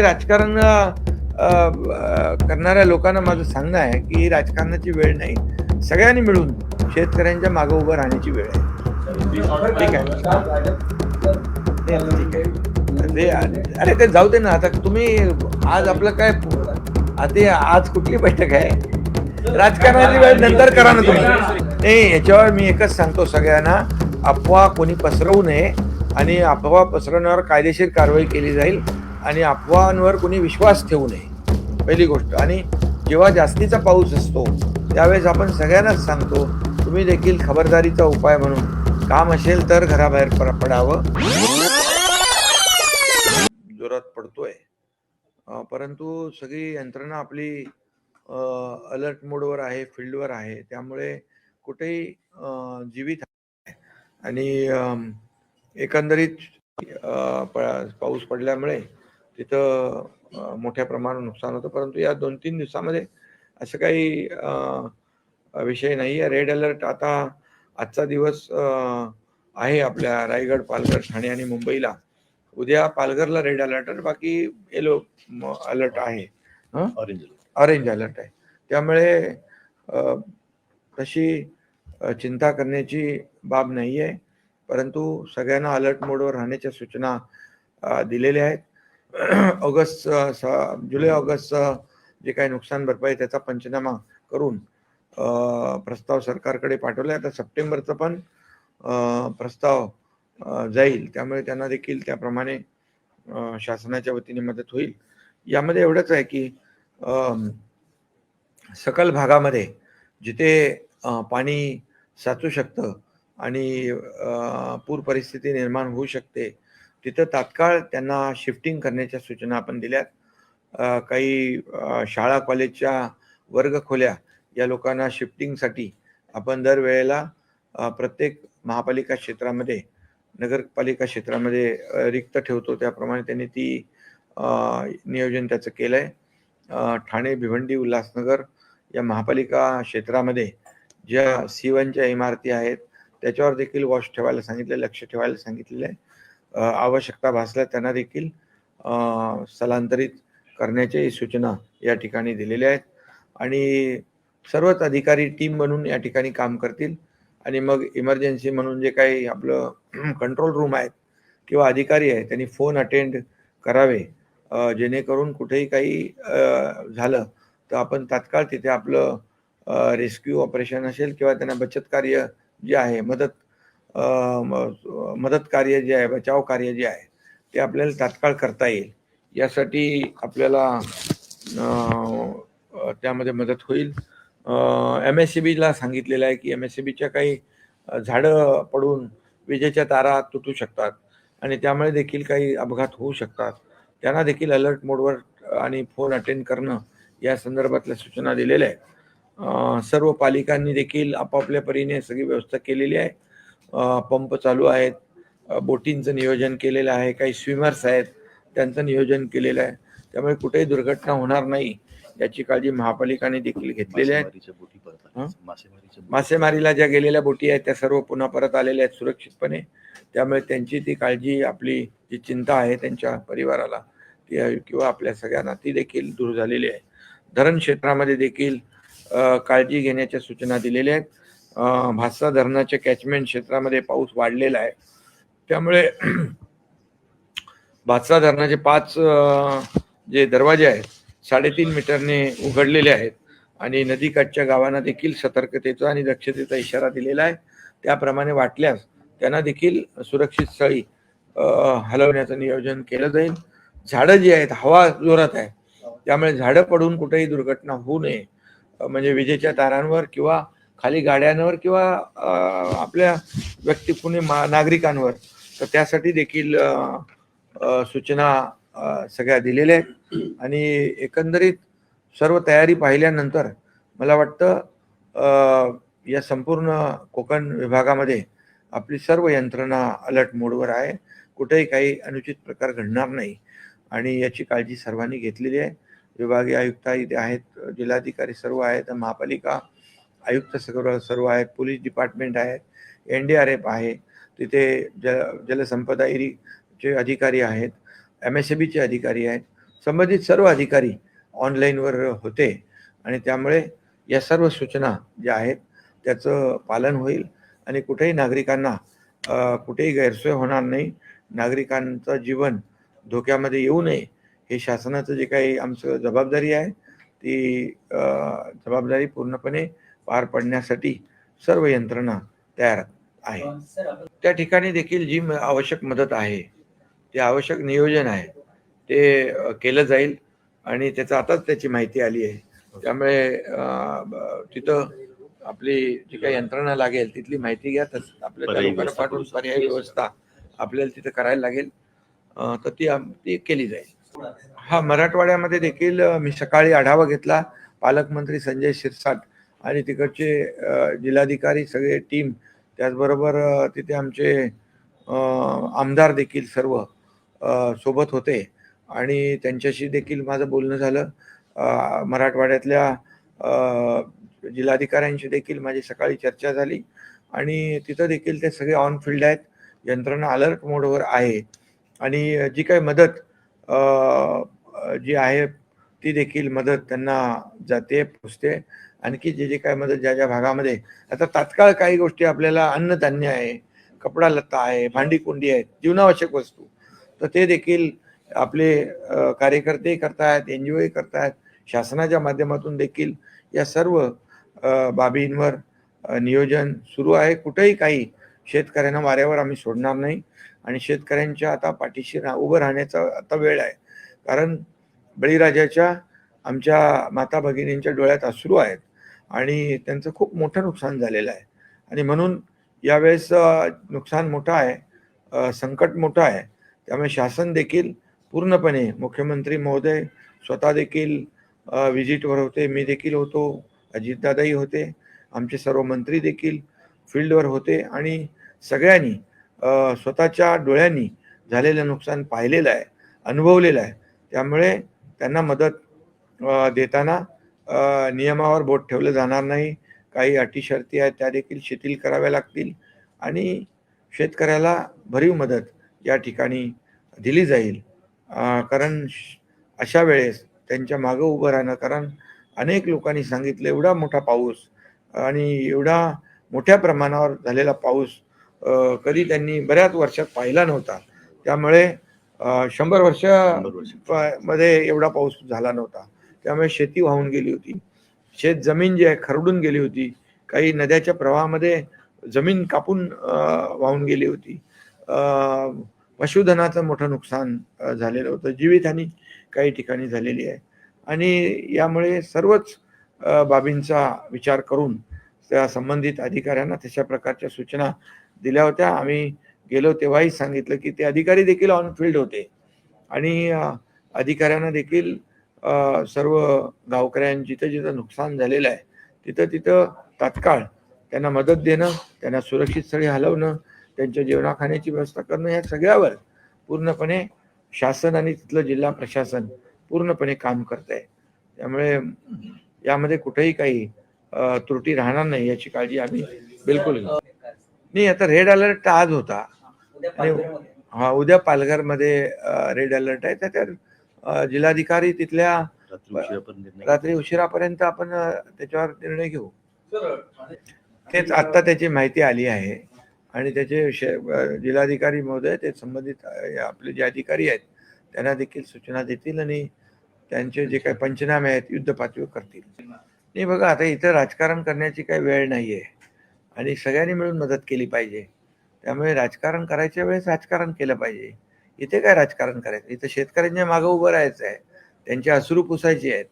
हे राजकारण करणाऱ्या लोकांना माझं सांगणं आहे की राजकारणाची वेळ नाही. सगळ्यांनी मिळून शेतकऱ्यांच्या मागे उभं राहण्याची वेळ आहे. ठीक आहे. ठीक आहे. अरे ते जाऊ दे ना आता तुम्ही आज आपलं काय आता आज कुठली बैठक आहे? राजकारणाची वेळ नंतर करा ना तुम्ही. नाही याच्यावर मी एकच सांगतो सगळ्यांना अफवा कोणी पसरवू नये आणि अफवा पसरवण्यावर कायदेशीर कारवाई केली जाईल. आणि अफवांवर कोणी विश्वास ठेवू नये. पहिली गोष्ट. आणि जेव्हा जास्तीचा पाऊस असतो त्यावेळेस आपण सगळ्यांनाच सांगतो तुम्ही देखील खबरदारीचा उपाय म्हणून काम असेल तर घराबाहेर प- पडावं. जोरात पडतोय. परंतु सगळी यंत्रणा आपली अलर्ट मोडवर आहे फील्डवर आहे. त्यामुळे कुठेही जीवित आणि एकंदरीत प- पाऊस पडल्यामुळे तिथं मोठ्या प्रमाणात नुकसान होतं. परंतु या दोन तीन दिवसामध्ये असं काही विषय नाही आहे. रेड अलर्ट आता आजचा दिवस आहे आपल्या रायगड पालघर ठाणे आणि मुंबईला. उद्या पालघरला रेड अलर्ट आहे. बाकी येलो अलर्ट आहे. हं? ऑरेंज ऑरेंज अलर्ट आहे. त्यामुळे तशी चिंता करण्याची बाब नाही आहे. परंतु सगळ्यांना अलर्ट मोडवर राहण्याच्या सूचना दिलेल्या आहेत. ऑगस्ट जुलै ऑगस्ट जे काही नुकसान भरपाई त्याचा पंचनामा करून प्रस्ताव सरकारकडे पाठवला. आहे आता सप्टेंबरचं पण प्रस्ताव जाईल. त्यामुळे त्यांना देखील त्याप्रमाणे शासनाच्या वतीने मदत होईल. यामध्ये एवढंच आहे की सकल भागामध्ये जिथे पाणी साचू शकतं आणि पूर परिस्थिती निर्माण होऊ शकते तिथं तात्काळ त्यांना शिफ्टिंग करण्याच्या सूचना आपण दिल्यात. काही शाळा कॉलेजच्या वर्गखोल्या या लोकांना शिफ्टिंगसाठी आपण दरवेळेला प्रत्येक महापालिका क्षेत्रामध्ये नगरपालिका क्षेत्रामध्ये रिक्त ठेवतो. त्याप्रमाणे त्यांनी ती नियोजन त्याचं केलं आहे ठाणे भिवंडी उल्हासनगर या महापालिका क्षेत्रामध्ये ज्या सी वनच्या इमारती आहेत त्याच्यावर देखील वॉश ठेवायला सांगितलं लक्ष ठेवायला सांगितलेलं आहे. आवश्यकता भासल्या त्यांना देखील स्थलांतरित करण्याच्याही सूचना या ठिकाणी दिलेल्या आहेत. आणि सर्वच अधिकारी टीम बनून या ठिकाणी काम करतील. आणि मग इमर्जन्सी म्हणून जे काही आपलं कंट्रोल रूम आहेत किंवा अधिकारी आहेत त्यांनी फोन अटेंड करावे. जेणेकरून कुठेही काही झालं तर आपण तात्काळ तिथे आपलं रेस्क्यू ऑपरेशन असेल किंवा त्यांना बचत कार्य जे आहे मदत मदत कार्य जे आहे बचाव कार्य जे आहे ते आपल्याला तात्काळ करता येईल. यासाठी आपल्याला त्यामध्ये मदत होईल. एम एस सी बीला सांगितलेलं आहे की एम एस सी बीच्या काही झाडं पडून विजेच्या तारा तुटू शकतात आणि त्यामुळे देखील काही अपघात होऊ शकतात. त्यांना देखील अलर्ट मोडवर आणि फोन अटेंड करणं या संदर्भातल्या सूचना दिलेल्या आहेत. सर्व पालिकांनी देखील आपापल्या परीने सगळी व्यवस्था केलेली आहे. पंप चालू आहेत. बोटींचं नियोजन केलेलं आहे. काही स्विमर्स आहेत. त्यांचं नियोजन केलेलं आहे. त्यामुळे कुठेही दुर्घटना होणार नाही याची काळजी महापालिकाने देखील घेतलेली आहे. मासेमारीला ज्या गेलेल्या बोटी आहेत त्या सर्व पुन्हा परत आलेल्या आहेत सुरक्षितपणे. त्यामुळे त्यांची ती काळजी आपली जी चिंता आहे त्यांच्या परिवाराला ती किंवा आपल्या सगळ्यांना ती देखील दूर झालेली आहे. धरण क्षेत्रामध्ये देखील काळजी घेण्याच्या सूचना दिलेल्या आहेत. भातसा धरणाच्या कॅचमेंट क्षेत्रामध्ये पाऊस वाढलेला आहे. त्यामुळे भातसा धरणाचे पाच जे दरवाजे आहेत साडेतीन मीटरने उघडलेले आहेत. आणि नदीकाठच्या गावांना देखील सतर्कतेचा आणि दक्षतेचा इशारा दिलेला आहे. त्याप्रमाणे वाटल्यास त्यांना देखील सुरक्षित स्थळी हलवण्याचं नियोजन केलं जाईल. झाडं जी आहेत हवा जोरात आहे. त्यामुळे झाडं पडून कुठेही दुर्घटना होऊ नये. म्हणजे विजेच्या तारांवर किंवा खाली गाड्यांवर किंवा आपल्या व्यक्ती पुणे मा नागरिकांवर. तर त्यासाठी देखील सूचना सगळ्या दिलेल्या आहेत. आणि एकंदरीत सर्व तयारी पाहिल्यानंतर मला वाटतं या संपूर्ण कोकण विभागामध्ये आपली सर्व यंत्रणा अलर्ट मोडवर आहे. कुठेही काही अनुचित प्रकार घडणार नाही. आणि याची काळजी सर्वांनी घेतलेली आहे. विभागीय आयुक्त इथे आहेत जिल्हाधिकारी सर्व आहेत महापालिका आयुक्त सर्व सर्व आहेत पोलीस डिपार्टमेंट आहे एन डी आर एफ आहे तिथे जल जलसंपदा इरीचे अधिकारी आहेत एम एस ए बीचे अधिकारी आहेत संबंधित सर्व अधिकारी ऑनलाईनवर होते आणि त्यामुळे या सर्व सूचना ज्या आहेत त्याचं पालन होईल आणि कुठेही नागरिकांना कुठेही गैरसोय होणार नाही. नागरिकांचं जीवन धोक्यामध्ये येऊ नये हे शासनाचं जे काही आमचं जबाबदारी आहे ती जबाबदारी पूर्णपणे पार पडण्यासाठी सर्व यंत्रणा तयार आहे. आपण त्या ठिकाणी देखील जी आवश्यक मदत आहे ते आवश्यक नियोजन आहे ते केलं जाईल आणि त्याचं आताच त्याची माहिती आली आहे. त्यामुळे तिथं आपली जी काही यंत्रणा लागेल तिथली माहिती घ्या तस आपल्या त्या लोकांना पाठवून. पर्यायी व्यवस्था आपल्याला तिथं करायला लागेल. तर ती ती केली जाईल. हा मराठवाड्यामध्ये देखील मी सकाळी आढावा घेतला. पालकमंत्री संजय शिरसाट आणि तिकडचे जिल्हाधिकारी सगळे टीम त्याचबरोबर तिथे आमचे आमदार देखील सर्व सोबत होते. आणि त्यांच्याशी देखील माझं बोलणं झालं. मराठवाड्यातल्या जिल्हाधिकाऱ्यांशी देखील माझी सकाळी चर्चा झाली. आणि तिथं देखील ते सगळे ऑन फील्ड आहेत. यंत्रणा अलर्ट मोडवर आहे. आणि जी काही मदत जी आहे ती देखील मदत त्यांना जाते पोचते. आणखी जे जे काय मदत ज्या ज्या भागामध्ये आता तात्काळ काही गोष्टी आपल्याला अन्नधान्य आहे कपडा लत्ता आहे भांडी कुंडी आहेत जीवनावश्यक वस्तू. तर ते देखील आपले कार्यकर्तेही कार्यकर्ते करतायत एन जी ओही करतायत शासनाच्या माध्यमातून देखील या सर्व बाबींवर नियोजन सुरू आहे. कुठेही काही शेतकऱ्यांना वाऱ्यावर आम्ही सोडणार नाही आणि शेतकऱ्यांच्या आता पाठीशी रा उभं राहण्याचा आता वेळ आहे. कारण बळीराजाच्या आमच्या माता भगिनींच्या डोळ्यात अश्रू आहेत. आणि त्यांचं खूप मोठं नुकसान झालेलं आहे. आणि म्हणून यावेळेस नुकसान मोठं आहे संकट मोठं आहे. त्यामुळे शासन देखील पूर्णपणे मुख्यमंत्री महोदय स्वतः देखील विजिटवर होते मी देखील होतो अजितदादाही होते आमचे सर्व मंत्री देखील फील्डवर होते आणि सगळ्यांनी स्वतःच्या डोळ्यांनी झालेलं नुकसान पाहिलेलं आहे अनुभवलेलं आहे. त्यामुळे त्यांना मदत देताना नियमावर बोट ठेवलं जाणार नाही. काही अटी शर्ती आहेत त्या देखील शिथिल कराव्या लागतील आणि शेतकऱ्याला भरीव मदत या ठिकाणी दिली जाईल. कारण श- अशा वेळेस त्यांच्या मागं उभं राहणं कारण अनेक लोकांनी सांगितलं एवढा मोठा पाऊस आणि एवढा मोठ्या प्रमाणावर झालेला पाऊस कधी त्यांनी बऱ्याच वर्षात पाहिला नव्हता. त्यामुळे शंभर वर्षमध्ये एवढा पाऊस झाला नव्हता. त्यामुळे शेती वाहून गेली होती. शेत जमीन जी आहे खरडून गेली होती. काही नद्याच्या प्रवाहामध्ये जमीन कापून वाहून गेली होती. पशुधनाचं मोठं नुकसान झालेलं होतं. जीवितहानी काही ठिकाणी झालेली आहे. आणि यामुळे सर्वच बाबींचा विचार करून त्या संबंधित अधिकाऱ्यांना तशा प्रकारच्या सूचना दिल्या होत्या. आम्ही गेलो तेव्हाही सांगितलं की ते अधिकारी देखील ऑन फील्ड होते. आणि अधिकाऱ्यांना देखील सर्व गावकऱ्यांना जिथं जिथं नुकसान झालेलं आहे तिथं तिथं तात्काळ त्यांना मदत देणं त्यांना सुरक्षित स्थळी हलवणं त्यांच्या जेवणाखाण्याची व्यवस्था करणं या सगळ्यावर पूर्णपणे शासन आणि तिथलं जिल्हा प्रशासन पूर्णपणे काम करत आहे त्यामुळे यामध्ये कुठेही काही त्रुटी राहणार नाही याची काळजी आम्ही बिलकुल नाही आता रेड अलर्ट आज होता. हा उद्या पालघरमध्ये रेड अलर्ट आहे त्याच्यात जिल्हाधिकारी तिथल्या रात्री उशिरापर्यंत आपण त्याच्यावर निर्णय घेऊ. तेच आत्ता त्याची माहिती आली आहे. आणि त्याचे जिल्हाधिकारी महोदय ते संबंधित आपले जे अधिकारी आहेत त्यांना देखील सूचना देतील आणि त्यांचे जे काही पंचनामे आहेत युद्ध पातळीवर करतील. नाही बघा आता इथं राजकारण करण्याची काही वेळ नाही आहे आणि सगळ्यांनी मिळून मदत केली पाहिजे. त्यामुळे राजकारण करायच्या वेळेस राजकारण केलं पाहिजे. इथे काय राजकारण करायचं? इथं शेतकऱ्यांच्या मागं उभं राहायचं आहे. त्यांचे अश्रू पुसायचे आहेत.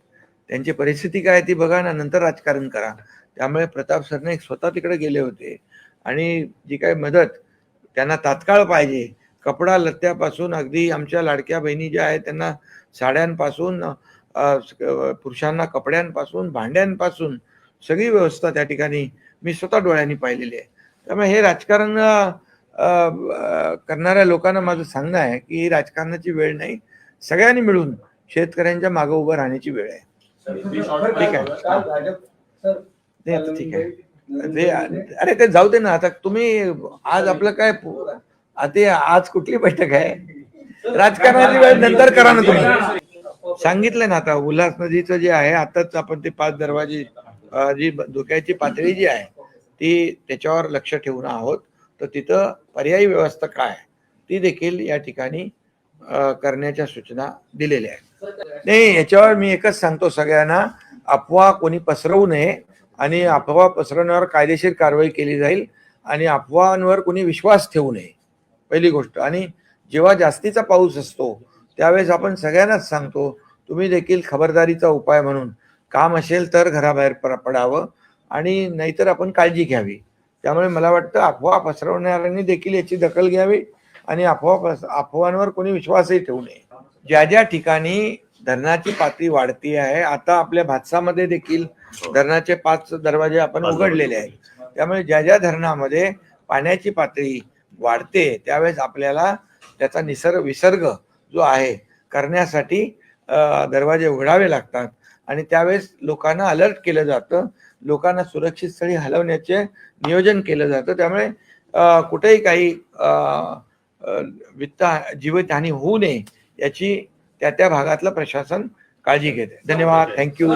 त्यांची परिस्थिती काय आहे ती बघा ना नंतर राजकारण करा. त्यामुळे प्रताप सरनाईक स्वतः तिकडे गेले होते. आणि जी काय मदत त्यांना तात्काळ पाहिजे. कपडा लत्त्यापासून अगदी आमच्या लाडक्या बहिणी ज्या आहेत त्यांना साड्यांपासून पुरुषांना कपड्यांपासून भांड्यांपासून सगळी व्यवस्था त्या ठिकाणी मी स्वतः डोळ्यांनी पाहिलेली आहे. त्यामुळे हे राजकारण करणाऱ्या लोकांना माझं सांगणं आहे की ही राजकारणाची वेळ नाही. सगळ्यांनी मिळून शेतकऱ्यांच्या मागं उभं राहण्याची वेळ आहे. ठीक आहे. ठीक आहे. ते अरे ते जाऊ दे ना. आता तुम्ही आज आपलं काय ते आज कुठली बैठक आहे? राजकारणाची वेळ नंतर करा ना तुम्ही. सांगितलं ना आता उल्हास नदीचं जे आहे आताच आपण ते पाच दरवाजे जी धोक्याची पातळी जी आहे ती त्याच्यावर लक्ष ठेवून आहोत. तर तिथं पर्यायी व्यवस्था काय ती देखील या ठिकाणी करण्याच्या सूचना दिलेल्या आहेत. नाही याच्यावर मी एकच सांगतो सगळ्यांना अफवा कोणी पसरवू नये आणि अफवा पसरवण्यावर कायदेशीर कारवाई केली जाईल आणि अफवांवर कोणी विश्वास ठेवू नये. पहिली गोष्ट. आणि जेव्हा जास्तीचा पाऊस असतो त्यावेळेस आपण सगळ्यांनाच सांगतो तुम्ही देखील खबरदारीचा उपाय म्हणून काम असेल तर घराबाहेर प- पडावं आणि नाहीतर आपण काळजी घ्यावी. त्यामुळे मला वाटतं अफवा पसरवणाऱ्यांनी देखील याची दखल घ्यावी आणि अफवा पस अफवांवर कोणी विश्वासही ठेवू नये. ज्या ज्या ठिकाणी धरणाची पातळी वाढती आहे आता आपल्या भातसामध्ये देखील धरणाचे पाच दरवाजे आपण उघडलेले आहेत. त्यामुळे ज्या ज्या धरणामध्ये पाण्याची पातळी वाढते त्यावेळेस आपल्याला त्याचा निसर्ग विसर्ग जो आहे करण्यासाठी दरवाजे उघडावे लागतात. आणि त्यावेळेस लोकांना अलर्ट केलं जातं लोकांना सुरक्षित स्थळी हलवण्याचे नियोजन केलं जातं. त्यामुळे कुठेही काही वित्त जीवितहानी होऊ नये याची त्या त्या भागातलं प्रशासन काळजी घेते. धन्यवाद. थँक्यू.